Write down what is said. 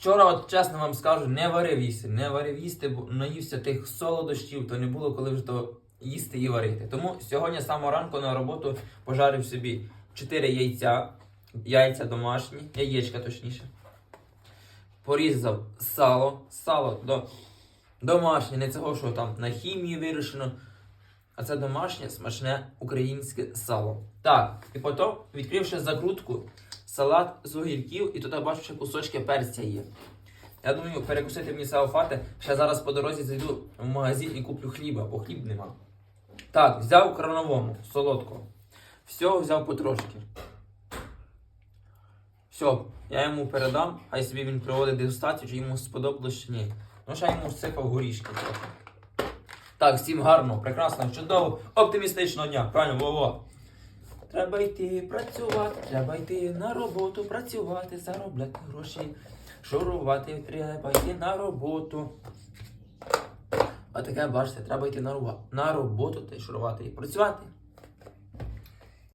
Вчора, от чесно вам скажу, не варив їсти, не варив їсти, бо наївся тих солодощів, то не було коли вже то їсти і варити. Тому сьогодні з самого ранку на роботу пожарив собі 4 яйця, яйця домашні, яєчка точніше. Порізав сало, сало до, домашнє, не цього, що там на хімії вирішено, а це домашнє смачне українське сало. Так, і потім, відкривши закрутку, салат з огірків, і тут бачу, що кусочки перця є. Я думаю, перекусити мені сауфати, ще зараз по дорозі зайду в магазин і куплю хліба, бо хліб нема. Так, взяв крановому, солодкого. Всього взяв потрошки. Все, я йому передам, хай собі він проводить дегустацію, чи йому сподобалось чи ні. Ну, ще йому всипав горішки трохи. Так, всім гарного, прекрасного, чудового, оптимістичного дня. Правильно, во-во. Треба йти працювати, треба йти на роботу, працювати, заробляти гроші. Шурувати треба йти на роботу. А таке, бачите, треба йти на, роботу, на роботу та й шурувати і працювати.